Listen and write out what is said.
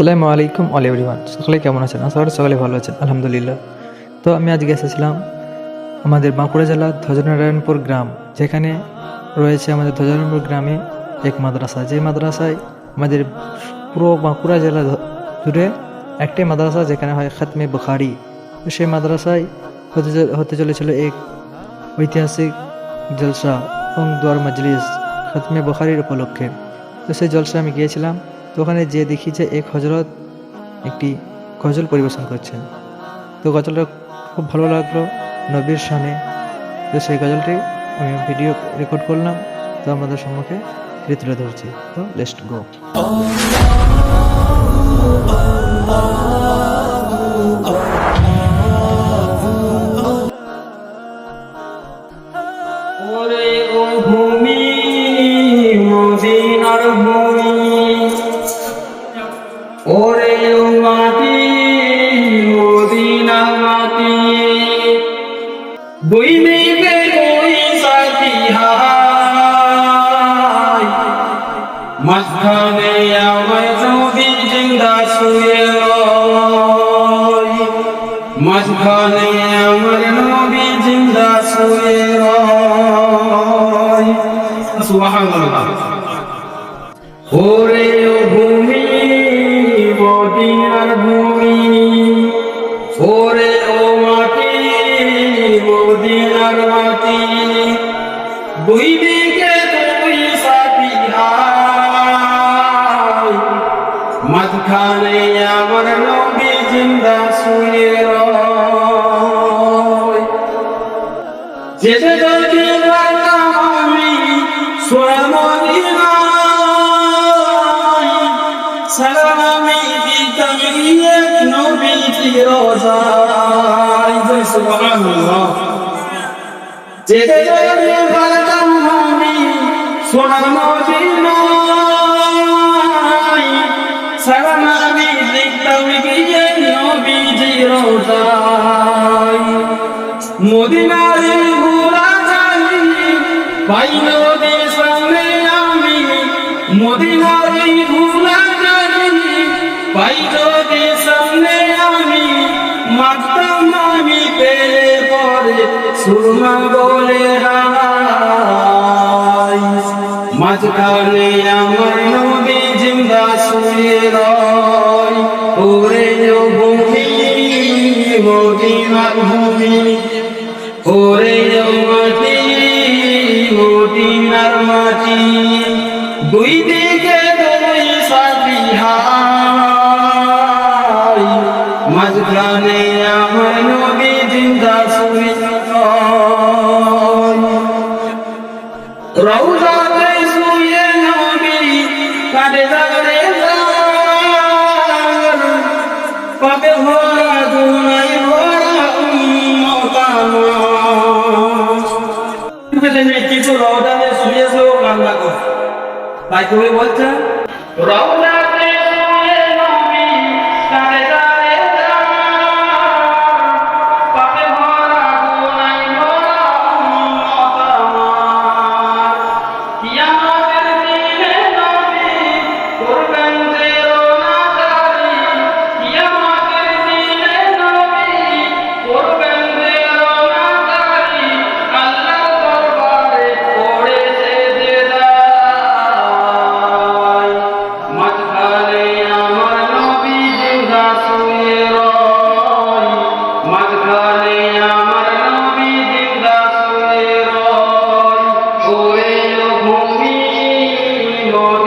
আসসালামু আলাইকুম all everyone সকলে কেমন আছেন? আশা করি সকলে ভালো আছেন, আলহামদুলিল্লাহ। তো আমি আজকে এসেছিলাম আমাদের বাঁকুড়া জেলার ধ্বজনারায়ণপুর গ্রাম, যেখানে রয়েছে আমাদের ধ্বজনারায়ণপুর গ্রামে এক মাদ্রাসা। যে মাদ্রাসায় আমাদের পুরো বাঁকুড়া জেলা জুড়ে একটাই মাদ্রাসা, যেখানে হয় খাতমে বুখারি। সেই মাদ্রাসায় হতে হতে চলেছিল এক ঐতিহাসিক জলসা এবং দোয়ার মজলিস খাতমে বুখারির উপলক্ষে। তো সেই জলসা আমি গিয়েছিলাম। তো ওখানে যে দেখি যে এক হজরত একটি গজল পরিবেশন করছেন। তো গজলটা খুব ভালো লাগল নবীর শানে তো সেই গজলটি আমি ভিডিও রেকর্ড করলাম। তো আমাদের সম্মুখে ফিরে তুলে ধরছি। তো লেস্ট গো। ভূমি, মদিনার ভূমি ওরে মাটি মদিনার মাটি। দুই দিকে দুই সাথী হাই মাঝখানে আমার নদী জিন্দা শুয়ে রয়। মাঝখানে আমার নবী জিন্দা শুয়ে রয়। সুবহানাল্লাহ। ওরে ও ভূমি। ওরে ও মাটি মদিনার মাটি। মাঝখানে আমার নবী জিন্দা রয়। যেতে যদি আমি, সোনা রোজায় জয় সুবহানাল্লাহ। যেতে পারতাম আমি সোনা মদিনায় সালাম আমি দিতাম গিয়ে নবীজি রোজায়। মদিনারে ঘোরা যাই পাই নদীর আমি। মদিনারে ঘোরা যাই পাই সুরমা বলে হাই মাঝখানে আমার নবী জিন্দা শুয়ে রয়। ওরে ভূমি মদিনার ভূমি। ওরে মাটি, মদিনার মাটি। দুই দিকে দুই সাথী হাই মাঝখানে আমার নবী জিন্দা কাটে দাগরে দাগ পাবে ভরা শুয়ে কান্না কর। তাই তুমি বলছো? রৌদা Dios.